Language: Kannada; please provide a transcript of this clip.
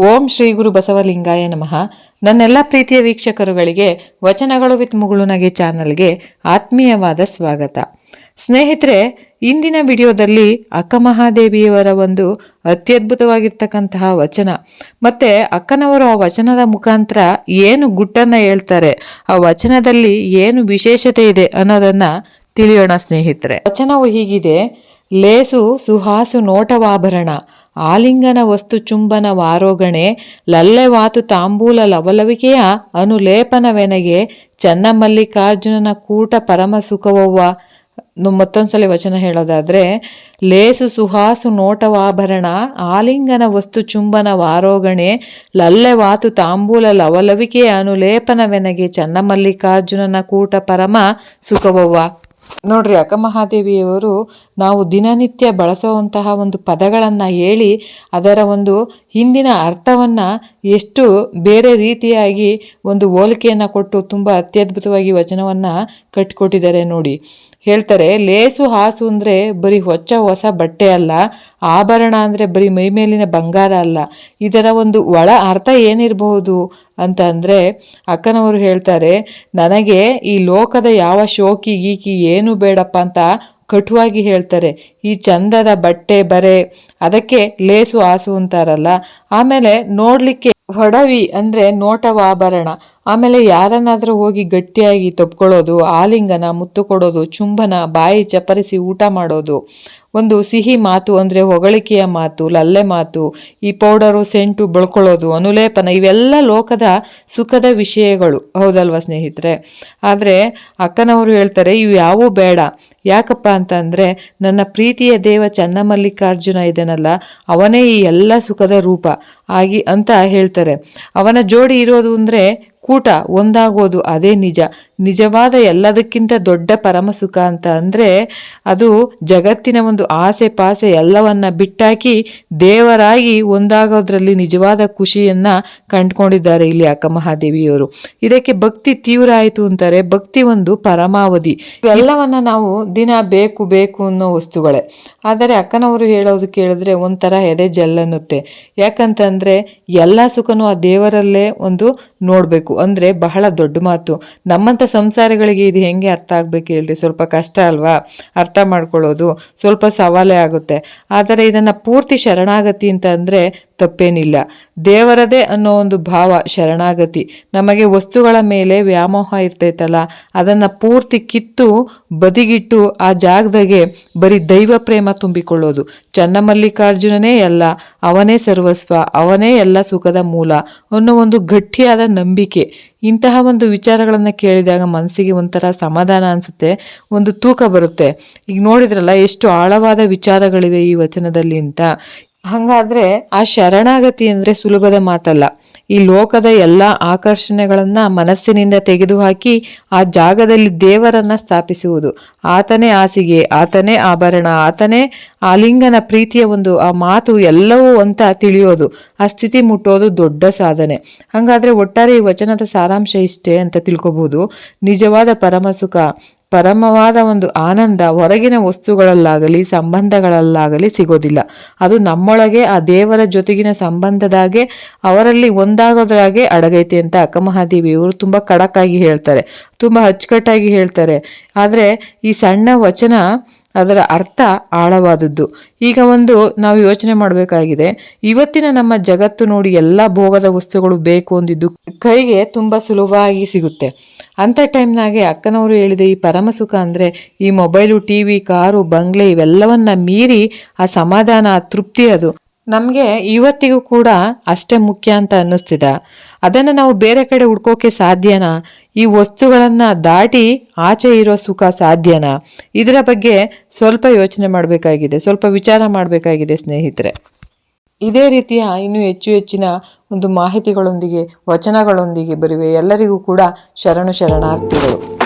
ಓಂ ಶ್ರೀ ಗುರು ಬಸವಲಿಂಗಾಯ ನಮಃ. ನನ್ನೆಲ್ಲ ಪ್ರೀತಿಯ ವೀಕ್ಷಕರುಗಳಿಗೆ, ವಚನಗಳು ವಿತ್ ಮುಗುಳುನಗೆ ಚಾನಲ್ಗೆ ಆತ್ಮೀಯವಾದ ಸ್ವಾಗತ. ಸ್ನೇಹಿತರೆ, ಇಂದಿನ ವಿಡಿಯೋದಲ್ಲಿ ಅಕ್ಕ ಮಹಾದೇವಿಯವರ ಒಂದು ಅತ್ಯದ್ಭುತವಾಗಿರ್ತಕ್ಕಂತಹ ವಚನ. ಮತ್ತು ಅಕ್ಕನವರು ಆ ವಚನದ ಮುಖಾಂತರ ಏನು ಗುಟ್ಟನ್ನು ಹೇಳ್ತಾರೆ, ಆ ವಚನದಲ್ಲಿ ಏನು ವಿಶೇಷತೆ ಇದೆ ಅನ್ನೋದನ್ನು ತಿಳಿಯೋಣ ಸ್ನೇಹಿತರೆ. ವಚನವು ಹೀಗಿದೆ, ಲೇಸು ಸುಹಾಸು ನೋಟವಾಭರಣ ಆಲಿಂಗನ ವಸ್ತು ಚುಂಬನ ವಾರೋಗಣೆ ಲಲ್ಲೆವಾತು ತಾಂಬೂಲ ಲವಲವಿಕೆಯ ಅನುಲೇಪನವೆನಗೆ ಚನ್ನಮಲ್ಲಿಕಾರ್ಜುನನ ಕೂಟ ಪರಮ ಸುಖವವ್ವ ಮತ್ತೊಂದ್ಸಲಿ ವಚನ ಹೇಳೋದಾದ್ರೆ, ಲೇಸು ಸುಹಾಸು ನೋಟವಾಭರಣ, ಆಲಿಂಗನ ವಸ್ತು ಚುಂಬನ ವಾರೋಗಣೆ ಲಲ್ಲೆವಾತು ತಾಂಬೂಲ ಲವಲವಿಕೆಯ ಅನುಲೇಪನವೆನಗೆ ಚನ್ನಮಲ್ಲಿಕಾರ್ಜುನನ ಕೂಟ ಪರಮ ಸುಖವವ್ವ. ನೋಡ್ರಿ ಅಕ್ಕಮಹಾದೇವಿಯವರು ನಾವು ದಿನನಿತ್ಯ ಬಳಸುವಂತಹ ಒಂದು ಪದಗಳನ್ನು ಹೇಳಿ ಅದರ ಒಂದು ಹಿಂದಿನ ಅರ್ಥವನ್ನು ಎಷ್ಟು ಬೇರೆ ರೀತಿಯಾಗಿ ಒಂದು ಹೋಲಿಕೆಯನ್ನು ಕೊಟ್ಟು ತುಂಬ ಅತ್ಯದ್ಭುತವಾಗಿ ವಚನವನ್ನು ಕಟ್ಟಿಕೊಟ್ಟಿದ್ದಾರೆ ನೋಡಿ. ಹೇಳ್ತಾರೆ, ಲೇಸು ಹಾಸು ಅಂದರೆ ಬರೀ ಹೊಚ್ಚ ಹೊಸ ಬಟ್ಟೆ ಅಲ್ಲ, ಆಭರಣ ಅಂದರೆ ಬರೀ ಮೈ ಮೇಲಿನ ಬಂಗಾರ ಅಲ್ಲ. ಇದರ ಒಂದು ಒಳ ಅರ್ಥ ಏನಿರಬಹುದು? ಅಂತ ಅಂದರೆ ಅಕ್ಕನವರು ಹೇಳ್ತಾರೆ, ನನಗೆ ಈ ಲೋಕದ ಯಾವ ಶೋಕಿ ಗೀಕಿ ಏನು ಬೇಡಪ್ಪ ಅಂತ ಕಟುವಾಗಿ ಹೇಳ್ತಾರೆ. ಈ ಚಂದದ ಬಟ್ಟೆ ಬರೆ ಅದಕ್ಕೆ ಲೇಸು ಆಸು ಅಂತಾರಲ್ಲ. ಆಮೇಲೆ ನೋಡಲಿಕ್ಕೆ ಒಡವಿ ಅಂದರೆ ನೋಟವಾಭರಣ. ಆಮೇಲೆ ಯಾರನ್ನಾದರೂ ಹೋಗಿ ಗಟ್ಟಿಯಾಗಿ ತಪ್ಕೊಳ್ಳೋದು ಆಲಿಂಗನ ಮುತ್ತು ಕೊಡೋದು, ಚುಂಬನ ಬಾಯಿ ಚಪರಿಸಿ ಊಟ ಮಾಡೋದು. ಒಂದು ಸಿಹಿ ಮಾತು ಅಂದರೆ ಹೊಗಳಿಕೆಯ ಮಾತು, ಲಲ್ಲೆ ಮಾತು, ಈ ಪೌಡರು, ಸೆಂಟು ಬಳ್ಕೊಳ್ಳೋದು, ಅನುಲೇಪನ ಇವೆಲ್ಲ ಲೋಕದ ಸುಖದ ವಿಷಯಗಳು. ಹೌದಲ್ವಾ ಸ್ನೇಹಿತರೆ? ಆದರೆ ಅಕ್ಕನವರು ಹೇಳ್ತಾರೆ, ಇವು ಯಾವೂ ಬೇಡ. ಯಾಕಪ್ಪ ಅಂತಂದರೆ ನನ್ನ ಪ್ರೀತಿಯ ದೇವ ಚನ್ನಮಲ್ಲಿಕಾರ್ಜುನ ಇದನಲ್ಲ ಅವನೇ ಈ ಎಲ್ಲ ಸುಖದ ರೂಪ ಆಗಿ ಅಂತ ಹೇಳ್ತಾರೆ. ಅವನ ಜೋಡಿ ಇರೋದು ಅಂದರೆ ಕೂಟ, ಒಂದಾಗೋದು ಅದೇ ನಿಜ. ನಿಜವಾದ ಎಲ್ಲದಕ್ಕಿಂತ ದೊಡ್ಡ ಪರಮ ಸುಖ ಅಂತ ಅಂದರೆ ಅದು ಜಗತ್ತಿನ ಒಂದು ಆಸೆ ಪಾಸೆ ಎಲ್ಲವನ್ನ ಬಿಟ್ಟಾಕಿ ದೇವರಾಗಿ ಒಂದಾಗೋದ್ರಲ್ಲಿ ನಿಜವಾದ ಖುಷಿಯನ್ನು ಕಂಡುಕೊಂಡಿದ್ದಾರೆ ಇಲ್ಲಿ ಅಕ್ಕ ಮಹಾದೇವಿಯವರು ಇದಕ್ಕೆ ಭಕ್ತಿ ತೀವ್ರ ಆಯಿತು ಅಂತಾರೆ. ಭಕ್ತಿ ಒಂದು ಪರಮಾವಧಿ. ಎಲ್ಲವನ್ನು ನಾವು ದಿನ ಬೇಕು ಬೇಕು ಅನ್ನೋ ವಸ್ತುಗಳೇ. ಆದರೆ ಅಕ್ಕನವರು ಹೇಳೋದು ಕೇಳಿದ್ರೆ ಒಂಥರ ಎದೆ ಜಲ್ಲನ್ನುತ್ತೆ. ಯಾಕಂತಂದರೆ ಎಲ್ಲ ಸುಖನೂ ಆ ದೇವರಲ್ಲೇ ಒಂದು ನೋಡಬೇಕು. ಅಂದರೆ ಬಹಳ ದೊಡ್ಡ ಮಾತು. ನಮ್ಮಂಥ ಸಂಸಾರಗಳಿಗೆ ಇದು ಹೆಂಗೆ ಅರ್ಥ ಆಗ್ಬೇಕು ಹೇಳ್ರಿ? ಸ್ವಲ್ಪ ಕಷ್ಟ ಅಲ್ವಾ? ಅರ್ಥ ಮಾಡ್ಕೊಳ್ಳೋದು ಸ್ವಲ್ಪ ಸವಾಲೇ ಆಗುತ್ತೆ. ಆದರೆ ಇದನ್ನು ಪೂರ್ತಿ ಶರಣಾಗತಿ ಅಂತ ತಪ್ಪೇನಿಲ್ಲ. ದೇವರದೇ ಅನ್ನೋ ಒಂದು ಭಾವ ಶರಣಾಗತಿ. ನಮಗೆ ವಸ್ತುಗಳ ಮೇಲೆ ವ್ಯಾಮೋಹ ಇರ್ತೈತಲ್ಲ, ಅದನ್ನು ಪೂರ್ತಿ ಕಿತ್ತು ಬದಿಗಿಟ್ಟು ಆ ಜಾಗದಾಗೆ ಬರೀ ದೈವ ಪ್ರೇಮ ತುಂಬಿಕೊಳ್ಳೋದು. ಚನ್ನಮಲ್ಲಿಕಾರ್ಜುನನೇ ಎಲ್ಲ ಅವನೇ ಸರ್ವಸ್ವ, ಅವನೇ ಎಲ್ಲ ಸುಖದ ಮೂಲ ಅನ್ನೋ ಒಂದು ಗಟ್ಟಿಯಾದ ನಂಬಿಕೆ. ಇಂತಹ ಒಂದು ವಿಚಾರಗಳನ್ನು ಕೇಳಿದಾಗ ಮನಸ್ಸಿಗೆ ಒಂಥರ ಸಮಾಧಾನ ಅನಿಸುತ್ತೆ, ಒಂದು ತೂಕ ಬರುತ್ತೆ. ಈಗ ನೋಡಿದ್ರಲ್ಲ, ಎಷ್ಟು ಆಳವಾದ ವಿಚಾರಗಳಿವೆ ಈ ವಚನದಲ್ಲಿ ಅಂತ. ಹಾಗಾದ್ರೆ ಆ ಶರಣಾಗತಿ ಅಂದರೆ ಸುಲಭದ ಮಾತಲ್ಲ. ಈ ಲೋಕದ ಎಲ್ಲ ಆಕರ್ಷಣೆಗಳನ್ನ ಮನಸ್ಸಿನಿಂದ ತೆಗೆದುಹಾಕಿ ಆ ಜಾಗದಲ್ಲಿ ದೇವರನ್ನ ಸ್ಥಾಪಿಸುವುದು. ಆತನೇ ಹಾಸಿಗೆ, ಆತನೇ ಆಭರಣ, ಆತನೇ ಆಲಿಂಗನ ಪ್ರೀತಿಯ ಒಂದು ಆ ಮಾತು ಎಲ್ಲವೂ ಅಂತ ತಿಳಿಯೋದು, ಆ ಸ್ಥಿತಿ ಮುಟ್ಟೋದು ದೊಡ್ಡ ಸಾಧನೆ. ಹಂಗಾದ್ರೆ ಒಟ್ಟಾರೆ ಈ ವಚನದ ಸಾರಾಂಶ ಇಷ್ಟೇ ಅಂತ ತಿಳ್ಕೊಬಹುದು ನಿಜವಾದ ಪರಮಸುಖ ಪರಮವಾದ ಒಂದು ಆನಂದ ಹೊರಗಿನ ವಸ್ತುಗಳಲ್ಲಾಗಲಿ, ಸಂಬಂಧಗಳಲ್ಲಾಗಲಿ ಸಿಗೋದಿಲ್ಲ. ಅದು ನಮ್ಮೊಳಗೆ, ಆ ದೇವರ ಜೊತೆಗಿನ ಸಂಬಂಧದಾಗೆ, ಅವರಲ್ಲಿ ಒಂದಾಗೋದ್ರಾಗೆ ಅಡಗೈತೆ ಅಂತ ಅಕ್ಕಮಹಾದೇವಿಯವರು ತುಂಬ ಕಡಕ್ಕಾಗಿ ಹೇಳ್ತಾರೆ. ತುಂಬ ಅಚ್ಚುಕಟ್ಟಾಗಿ ಹೇಳ್ತಾರೆ. ಆದರೆ ಈ ಸಣ್ಣ ವಚನ ಅದರ ಅರ್ಥ ಆಳವಾದದ್ದು. ಈಗ ಒಂದು ನಾವು ಯೋಚನೆ ಮಾಡಬೇಕಾಗಿದೆ, ಇವತ್ತಿನ ನಮ್ಮ ಜಗತ್ತು ನೋಡಿ ಎಲ್ಲ ಭೋಗದ ವಸ್ತುಗಳು ಬೇಕು ಅಂದಿದ್ದು ಕೈಗೆ ತುಂಬ ಸುಲಭವಾಗಿ ಸಿಗುತ್ತೆ. ಅಂಥ ಟೈಮ್ನಾಗೆ ಅಕ್ಕನವರು ಹೇಳಿದ ಈ ಪರಮಸುಖ ಅಂದರೆ ಈ ಮೊಬೈಲು ಟಿ ವಿ ಕಾರು, ಬಂಗ್ಲೆ ಇವೆಲ್ಲವನ್ನ ಮೀರಿ ಆ ಸಮಾಧಾನ ತೃಪ್ತಿ ಅದು. ನಮಗೆ ಇವತ್ತಿಗೂ ಕೂಡ ಅಷ್ಟೇ ಮುಖ್ಯ ಅಂತ ಅನ್ನಿಸ್ತಿದ. ಅದನ್ನು ನಾವು ಬೇರೆ ಕಡೆ ಹುಡ್ಕೋಕೆ ಸಾಧ್ಯನಾ? ಈ ವಸ್ತುಗಳನ್ನು ದಾಟಿ ಆಚೆ ಇರೋ ಸುಖ ಸಾಧ್ಯನಾ? ಇದರ ಬಗ್ಗೆ ಸ್ವಲ್ಪ ಯೋಚನೆ ಮಾಡಬೇಕಾಗಿದೆ, ಸ್ವಲ್ಪ ವಿಚಾರ ಮಾಡಬೇಕಾಗಿದೆ ಸ್ನೇಹಿತರೆ. ಇದೇ ರೀತಿಯ ಇನ್ನೂ ಹೆಚ್ಚು ಹೆಚ್ಚಿನ ಒಂದು ಮಾಹಿತಿಗಳೊಂದಿಗೆ, ವಚನಗಳೊಂದಿಗೆ ಬರುವೆ. ಎಲ್ಲರಿಗೂ ಕೂಡ ಶರಣು ಶರಣಾರ್ಥಿಗಳು.